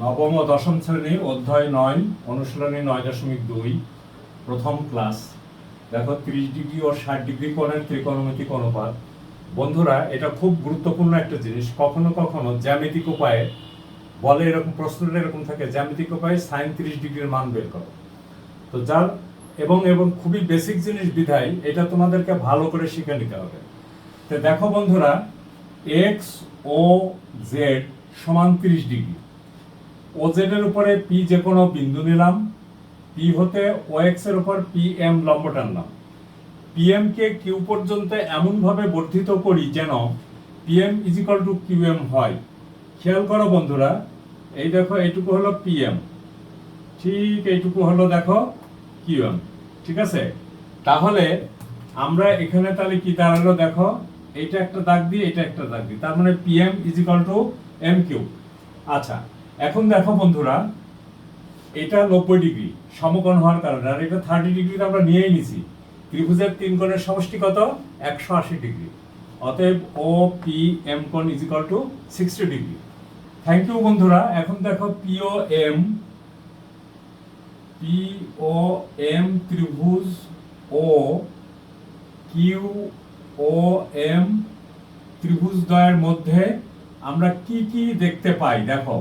নবম ও দশম শ্রেণি, অধ্যায় নয়, অনুশীলনী নয় দশমিক দুই, প্রথম ক্লাস। দেখো, ত্রিশ ডিগ্রি ও ষাট ডিগ্রি কোণের ত্রিকোণমিতিক অনুপাত। বন্ধুরা, এটা খুব গুরুত্বপূর্ণ একটা জিনিস। কখনো কখনো জ্যামিতিক উপায়ে বলে এরকম, প্রশ্নটা এরকম থাকে, জ্যামিতিক উপায়ে সাইন ত্রিশ ডিগ্রির মান বের করো। তো যার, এবং এবং খুবই বেসিক জিনিস বিধায় এটা তোমাদেরকে ভালো করে শিখে নিতে হবে। তো দেখো বন্ধুরা এক্স ও জেড সমান তিরিশ ডিগ্রি। ও জেড এর উপরে পি যে কোনো বিন্দু নিলাম। পি হতে ও এক্সের উপর পি এম লম্ব টানলাম। পি এম কে কিউ পর্যন্ত এমনভাবে বর্ধিত করি যেন P M is equal to Q M হয়। খেয়াল করো বন্ধুরা, এই দেখো, এইটুকু হলো পি এম ঠিক এইটুকু হলো দেখো কিউ এম ঠিক আছে? তাহলে আমরা এখানে তাহলে কি দাঁড়াল দেখো? এইটা একটা দাগ দিয়ে এটা একটা দাগ দিই তার মানে P M is equal to M Q আচ্ছা এখন দেখো বন্ধুরা, এটা নব্বই ডিগ্রি, সমকোণ হওয়ার কারণে। আর এটা থার্টি ডিগ্রি আমরা নিয়েই নিছি। ত্রিভুজের তিন কোণের সমষ্টি কত? একশো আশি ডিগ্রি। অতএব ও পি এম কোণ is equal to sixty degree. Thank you বন্ধুরা। এখন দেখো PO M P O M ত্রিভুজ ও কিউ ও এম ত্রিভুজ দ্বয়ের মধ্যে আমরা কি কি দেখতে পাই? দেখো।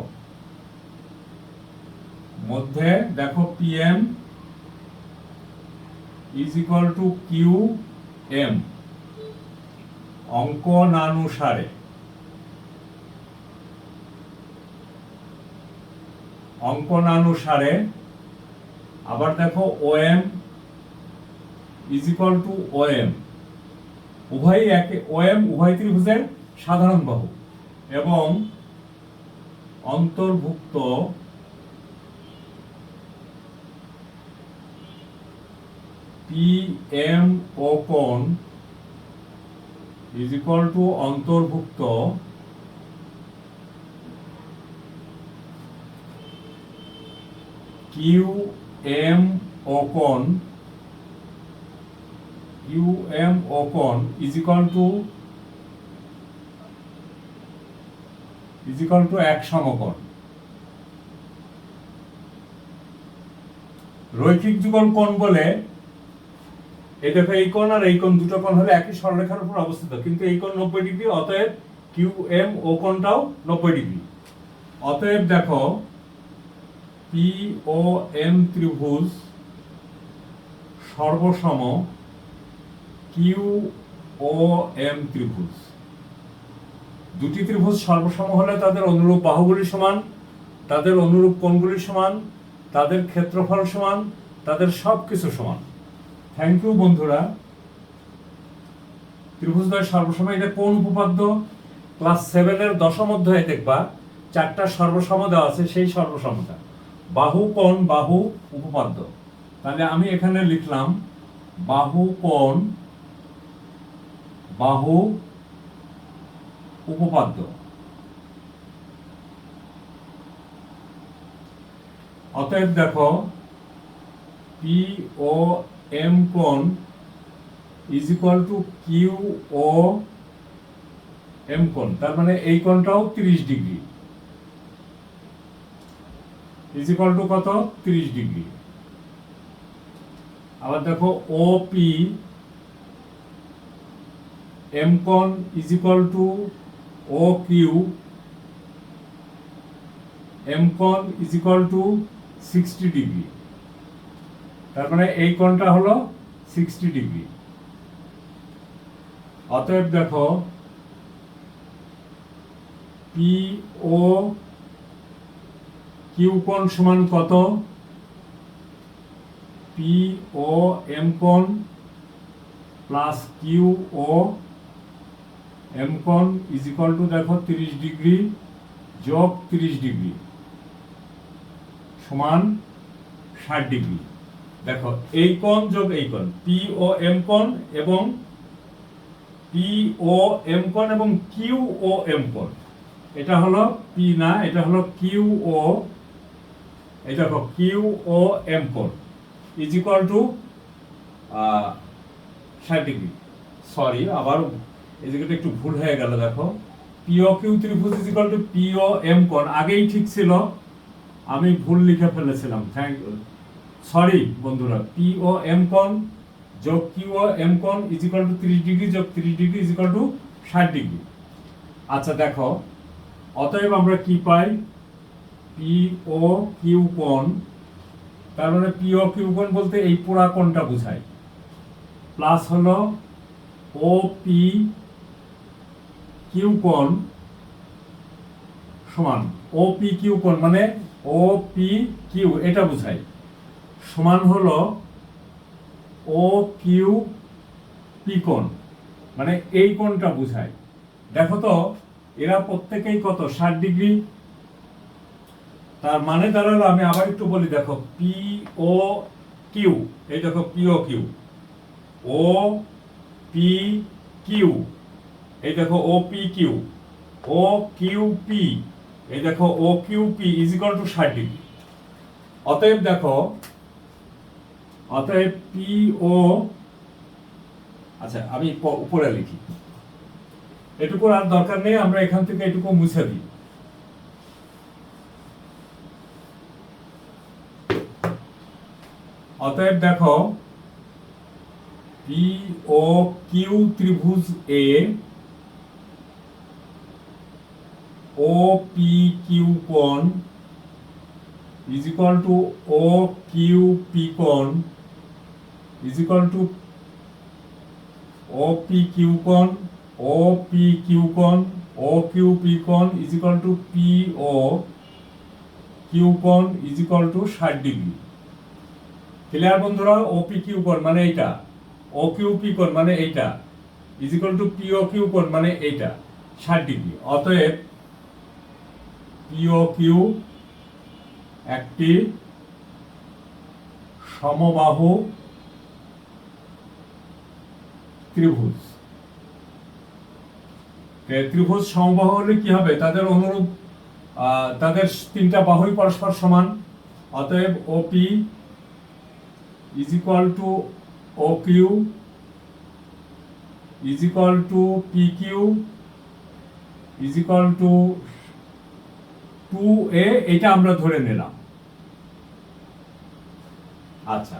মধ্যে দেখো P M is equal to Q M অঙ্কনানুসারে। অঙ্কনানুসারে। আবার দেখো O M is equal to O M উভয়ই একে ও এম উভয় ত্রিভুজের সাধারণ বাহু এবং অন্তর্ভুক্ত পি এম ও কোণ ইজ ইকুয়াল টু অন্তর্ভুক্ত কিউ এম ও কোণ Q M equal to is to এক সমকোণ। রৈখিক যুগল কোণ বলে, এই দেখো এই কোণ আর এই কোণ দুটো কোণ হলে একই সরলরেখার উপর অবস্থিত। কিন্তু এই কোণ নব্বই ডিগ্রি, অতএব কিউ এম ও কোণটাও নব্বই ডিগ্রি। অতএব দেখো পি ও এম ত্রিভুজ সর্বসম কিউ ও এম ত্রিভুজ। দুটি ত্রিভুজ সর্বসম হলে তাদের অনুরূপ বাহুগুলি সমান, তাদের অনুরূপ কোণগুলি সমান, তাদের ক্ষেত্রফল সমান, তাদের সব কিছু সমান। থ্যাংক ইউ বন্ধুরা। ত্রিভুজদ্বয় সর্বসম, এটা কোন উপপাদ্য? ক্লাস সেভেনের দশম অধ্যায়ে দেখবা, চারটা সর্বসম দেওয়া আছে, সেই সর্বসমতা বাহু, কোণ, বাহু, উপপাদ্য। তাহলে আমি এখানে লিখলাম, বাহু, কোণ বাহু উপপাদ্য। অতএব দেখো পি ও এম কোণ is equal to Q O M কোণ, তার মানে এই কোণটাও তিরিশ ডিগ্রি। ইজ ইকুয়াল টু কত? তিরিশ ডিগ্রি। আবার দেখো ও পি এম কোণ is equal to O Q M কোণ is equal to sixty degree তার মানে এই কোণটা হলো সিক্সটি ডিগ্রি অতএব দেখো পি ও কিউ কোণ সমান কত? পি ও এম কোণ প্লাস কিউ ও এম কোণ ইজ ইকুয়াল টু দেখো তিরিশ ডিগ্রি যোগ তিরিশ ডিগ্রি সমান ষাট ডিগ্রি। দেখো এই কোণ যোগ এই কোণ পি ও এম কোণ এবং পি ও এম কোণ এবং কিউ ও এম কোণ এটা হলো পি না, এটা হলো কিউ ও, এই দেখো কিউ ও এম কোণ ইজ ইকুয়াল টু ষাট ডিগ্রি। সরি আবার এই জায়গাটা একটু ভুল হয়ে গেল, দেখো। পিও কিউ ত্রিভুজ ইজ টু পিও এম কোণ। আগেই ঠিক ছিল। আমি ভুল লিখে ফেলেছিলাম। থ্যাংক সরি বন্ধুরা। পিও এম কোণ যোগ কিউ এম কোণ ইজ টু তিরিশ ডিগ্রি যোগ তিরিশ ডিগ্রি ইজ টু ষাট ডিগ্রি। আচ্ছা দেখো। অতএব আমরা কি পাই? পি ও কিউ কোণ। তার মানে পি ও কিউ কোণ বলতে এই পুরা কোণটা বোঝায়। প্লাস হলো ও পি কিউ সমান ও পি কিউ কোণ মানে ও পি কিউ এটা বোঝায় সমান হলো ও কিউ পি কোণ মানে এই কোণটা বোঝায় দেখো তো, এরা প্রত্যেকেই কত? ষাট ডিগ্রি? তার মানে দাঁড়াল, আমি আবার একটু বলি, দেখো পি ও কিউ এই দেখো P O Q O P Q এই দেখো O P Q O Q P এই দেখো O Q P is equal to ষাট ডিগ্রি অতএব দেখো, অতএব পি ও আচ্ছা আমি উপরে লিখি। এটুকুর আর দরকার নেই, আমরা এখান থেকে এটুকু মুছে দিই। অতএব দেখো পি ও কিউ ত্রিভুজ এ ও পি কিউ কোণ is equal to O Q P কোণ is equal to O P Q কোণ ও পি কিউ কোণ ও কিউ পি কোণ is equal to P O Q কোণ ইজ ইকুয়াল টু ষাট degree clear বন্ধুরা? O P Q কোণ মানে এইটা। ও কিউ পি কোণ মানে এইটা। Is equal to P O Q কোণ মানে এইটা। ষাট ডিগ্রি অতএব পি ও কিউ একটি সমবাহু ত্রিভুজ। ত্রিভুজ সমবাহু হলে কি হবে? তাদের অনুরূপ তাদের তিনটা বাহুই পরস্পর সমান। অতএব O P is equal to O Q is equal to P Q is equal to two a, এটা আমরা ধরে নিলাম। আচ্ছা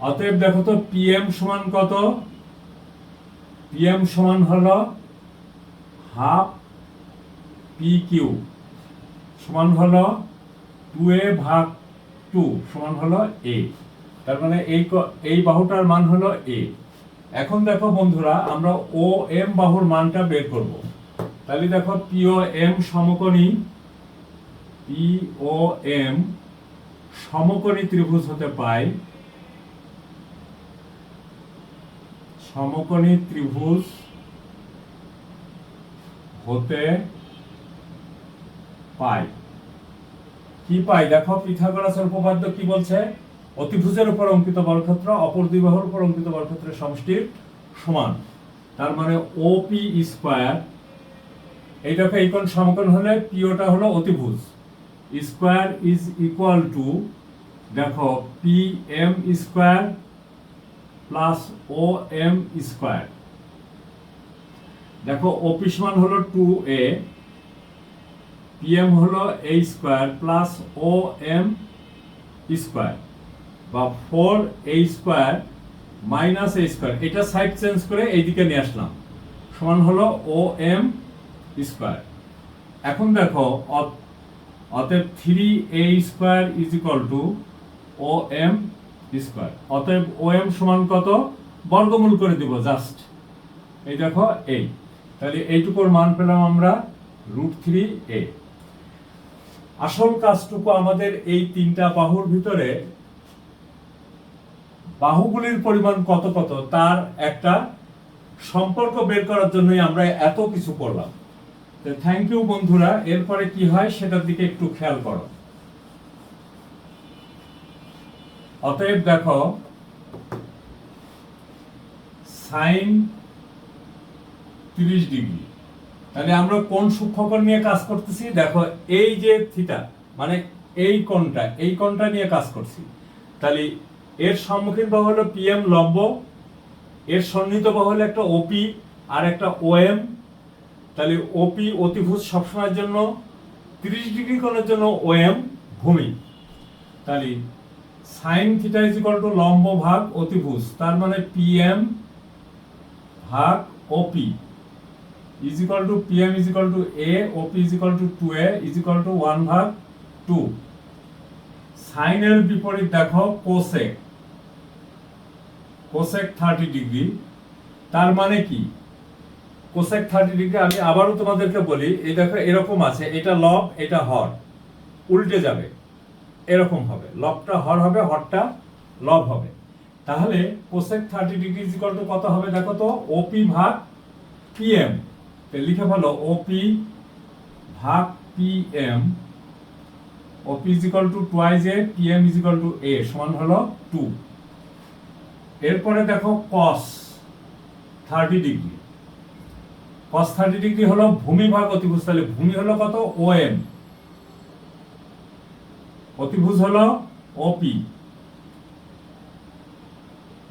অতএব দেখো তো পিএম সমান কত? পিএম সমান হলো হাফ পি কিউ সমান টু এ ভাগ টু, সমান হলো এ তার মানে এই এই বাহুটার মান হলো এ এখন দেখো বন্ধুরা, আমরা ও এম বাহুর মানটা বের করব। তাহলে দেখো পিও এম সমকোণী ও এম সমকোণী ত্রিভুজ হতে পায় সমকোণী ত্রিভুজ হতে পাই। কি পাই? দেখো, পিথাগোরাসের উপপাদ্য কি বলছে? অতিভুজের উপর অঙ্কিত বর্গক্ষেত্র অপর দুই বাহুর উপর অঙ্কিত বর্গক্ষেত্রের সমষ্টির সমান। তার মানে ওপি স্কয়ার এই দেখো এই কোণ সমকোণ হলে পিওটা হলো অতিভুজ। স্কয়ার ইজ ইকুয়াল টু, দেখো P M square plus O M square. দেখো অপি সমান হলো টু এ পিএম হলো a square plus O M square, বা four a square minus a square. এটা সাইড চেঞ্জ করে এইদিকে নিয়ে আসলাম। সমান হলো ও এম স্কোয়ার। এখন দেখো অতএব three a square is equal to O M square. অতএব ও এম সমান কত? বর্গমূল করে দিব, জাস্ট। এই দেখো এই তাহলে এইটুকুর মান পেলাম আমরা রুট থ্রি এ। আসল কাজটুকু আমাদের এই তিনটা বাহুর ভিতরে বাহুগুলির পরিমাণ কত কত, তার একটা সম্পর্ক বের করার জন্যই আমরা এত কিছু করলাম। থ্যাংক ইউ বন্ধুরা, এরপরে কি হয় সেটার দিকে একটু খেয়াল করো। অতএব দেখো সাইন তিরিশ ডিগ্রি। তাহলে আমরা কোন সূক্ষ্মকোণ নিয়ে কাজ করতেছি? দেখো, এই যে থিটা মানে এই কোণটা এই কোণটা নিয়ে কাজ করছি। তাহলে এর সম্মুখীন বাহু হলো পিএম লম্ব, এর সন্নিহিত বাহু হলো একটা ওপি আর একটা ওএম তাহলে ওপি অতিভুজ সবসময়ের জন্য তিরিশ ডিগ্রি কোণের জন্য ওএম ভূমি। তাহলে sine theta is equal to লম্ব ভাগ অতিভুজ, তার মানে পিএম ভাগ O P is equal to P M is equal to a O P is equal to two a is equal to one ভাগ টু সাইনের বিপরীত দেখো কোসেক কোসেক থার্টি ডিগ্রি, তার মানে কি? কোসেক থার্টি ডিগ্রি, আমি আবারও তোমাদেরকে বলি, এই দেখো, এরকম আছে, এটা লব, এটা হর, উল্টে যাবে, এরকম হবে, লবটা হর হবে, হরটা লব হবে। তাহলে cosec thirty degree is equal to কত হবে দেখো তো? ওপি ভাগ পিএম লিখে ফেলো ওপি ভাগ P M O P is equal to twice a P M is equal to a সমান হলো টু এরপরে দেখো cos thirty degree cos thirty degree হলো ভূমি ভাগ অতিভুজ, তাহলে ভূমি হলো কত? ও এম অতিভুজ হলো ওপি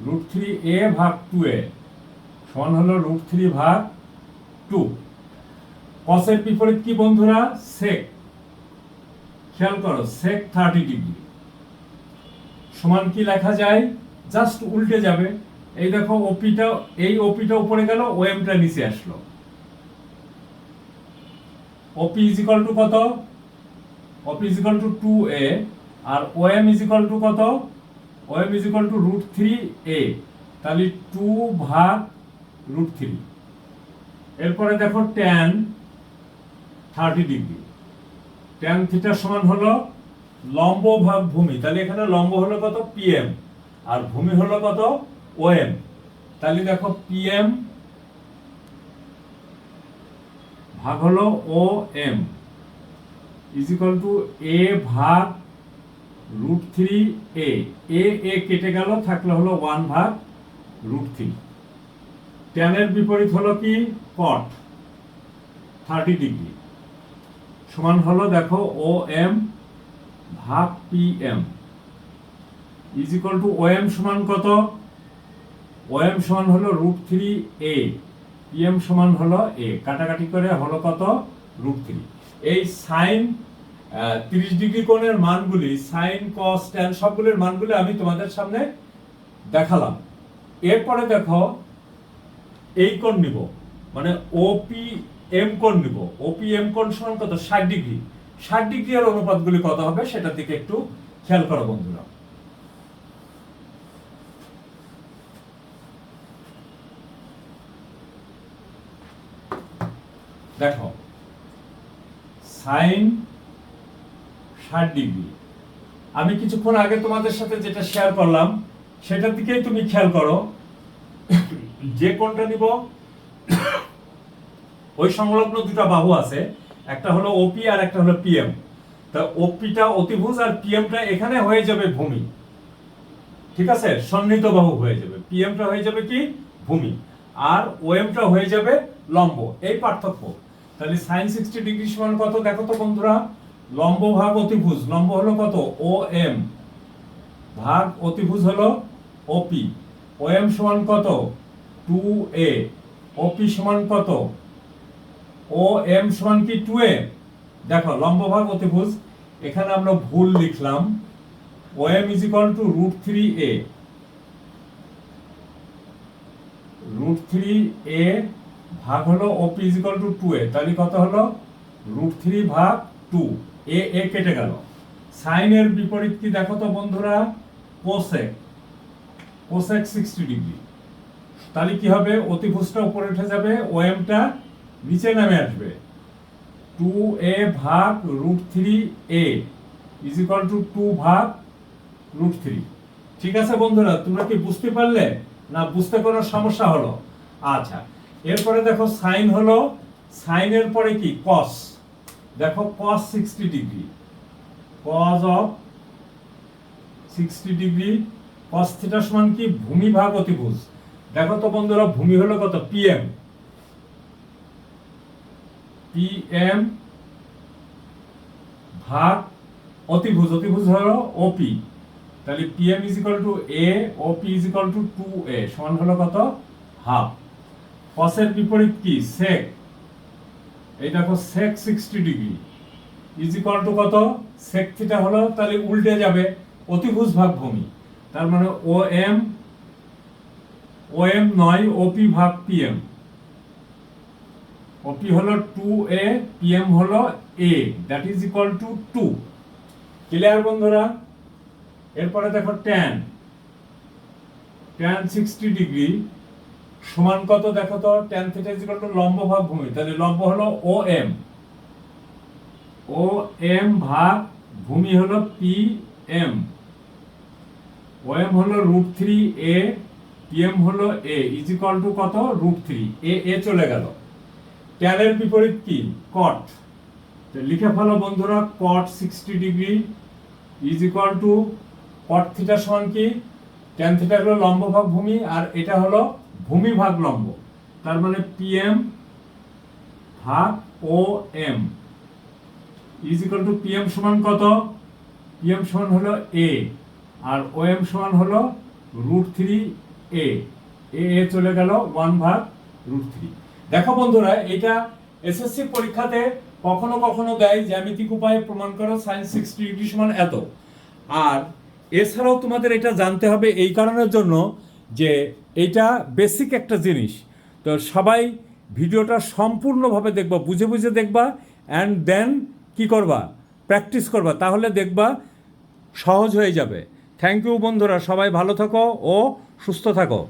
রুট থ্রি এ ভাগ টু এ সমান হলো রুট থ্রি ভাগ টু কসের বিপরীত কি বন্ধুরা? সেক খেয়াল করো সেক থার্টি ডিগ্রি সমান কি লেখা যায়? জাস্ট উল্টে যাবে। এই দেখো ওপিটা এই ওপিটা উপরে গেল ওএমটা নিচে আসলো। ওপি ইজ ইকাল টু কত? O P is equal to two a R O M is equal to কত? O M is equal to root three a তাহলে টু ভাগ রুট থ্রি এরপরে দেখো ট্যান থার্টি ডিগ্রি ট্যান থিটার সমান হলো লম্ব ভাগ ভূমি। তাহলে এখানে লম্ব হলো কত? পিএম আর ভূমি হলো কত? ওএম তাহলে দেখো পিএম ভাগ হলো O M is equal to a ভাগ root three a A a কেটে গেল, থাকলে হলো ওয়ান ভাগ রুট থ্রি ট্যানের বিপরীত হলো কি? কট থার্টি ডিগ্রি সমান হলো, দেখো ও এম ভাগ P M is equal to O M সমান কত? ও এম সমান হলো রুট থ্রি এ পিএম সমান হলো এ কাটাকাটি করে হলো কত? রুট থ্রি এই সাইন তিরিশ ডিগ্রি কোণের মানগুলি সাইন কস ট্যান সবগুলোর মানগুলি আমি তোমাদের সামনে দেখালাম। এরপরে দেখো, এই কোণ নিব মানে ওপি এম কোণ নিব। ওপি এম কোণ সমান কত? ষাট ডিগ্রি। ষাট ডিগ্রি এর অনুপাতগুলি কত হবে? সেটার দিকে একটু খেয়াল করো বন্ধুরা। দেখো, সাইন ষাট ডিগ্রি। আমি কিছুক্ষণ আগে তোমাদের সাথে যেটা শেয়ার করলাম, সেটার দিকেই তুমি খেয়াল করো। যে কোনটা নিব, ওই সংলগ্ন দুটো বাহু আছে, একটা হলো ওপি আর একটা হলো পিএম তা ওপিটা অতিভুজ আর পিএমটা এখানে হয়ে যাবে ভূমি। ঠিক আছে? সন্নিহিত বাহু হয়ে যাবে। পিএমটা হয়ে যাবে কি? ভূমি। আর ওএমটা হয়ে যাবে লম্ব। এই পার্থক্য। তাহলে সাইন সিক্সটি ডিগ্রি সমান কত? দেখো তো বন্ধুরা, লম্ব ভাগ অতিভুজ, লম্ব হলো কত? ও এম ভাগ অতিভুজ হলো ওপি ও এম সমান কত? টু এ ওপি সমান কত? ও এম সমান কি টু এ দেখো, লম্ব ভাগ অতিভুজ, এখানে আমরা ভুল লিখলাম। O M is equal to root three a root three a ভাগ হলো O P is equal to two a তাহলে কত হলো? রুট থ্রি ভাগ টু এ এ কেটে গেল। সাইনের বিপরীত কি দেখো তো বন্ধুরা? কোসেক কোসেক সিক্সটি ডিগ্রি তাহলে কি হবে? অতিভুজটা উপরে উঠে যাবে ওএমটা নিচে নামে আসবে। টু এ ভাগ root three a is equal to two ভাগ রুট থ্রি ঠিক আছে বন্ধুরা, তোমরা কি বুঝতে পারলে? না, বুঝতে কোনো সমস্যা হলো? আচ্ছা এরপরে দেখো সাইন হলো, সাইনের পরে কি? কস দেখো cos sixty degree cos of sixty degree cos theta সমান কি? ভূমি ভাগ অতিভুজ। দেখো তো বন্ধুরা, ভূমি হলো কত? পিএম পিএম ভাগ অতিভুজ। অতিভুজ হলো ওপি তাহলে P M is equal to a O P is equal to two a সমান হলো কত? হাফ কসের বিপরীত কি? সেক এই দেখো sec sixty degree is equal to কত? সেক থিটা হলো, তাহলে উল্টে যাবে অতিভুজ ভাগ ভূমি তার মানে ও এম ও এম নয় ওপি ভাগ পিএম ওপি হলো টু এ পিএম হলো a that is equal to two clear বন্ধুরা? এরপরে দেখো ট্যান ট্যান সিক্সটি ডিগ্রি সমান কত দেখো তো tan theta is equal to লম্ব ভাগ ভূমি। তাহলে লম্ব হলো ও এম ও এম ভাগ ভূমি হলো পি এম ও এম হলো root three a P M হলো এ ইজ ইকুয়াল টু কত? রুট থ্রি এ এ চলে গেল। ট্যানের বিপরীত কি? কট লিখে ফেলো বন্ধুরা cot sixty degree is equal to cot theta সমান কি? ট্যান থিটা হলো লম্ব ভাগ ভূমি, আর এটা হলো ভূমি ভাগ লম্ব। তার মানে পিএম ভাগ O M is equal to P M সমান কত? পিএম সমান হলো এ আর ও এম সমান হলো root three a A a চলে গেল ওয়ান ভাগ রুট থ্রি দেখো বন্ধুরা, এটা এসএসসি পরীক্ষাতে কখনো কখনো দেয় জ্যামিতিক উপায়ে প্রমাণ করো সাইন সিক্সটি ডিগ্রি সমান এত। আর এছাড়াও তোমাদের এটা জানতে হবে এই কারণের জন্য যে এটা বেসিক একটা জিনিস। তো সবাই ভিডিওটা সম্পূর্ণভাবে দেখবা, বুঝে বুঝে দেখবা অ্যান্ড দেন কি করবা? প্র্যাকটিস করবা, তাহলে দেখবা সহজ হয়ে যাবে। থ্যাংক ইউ বন্ধুরা, সবাই ভালো থাকো ও সুস্থ থাকো।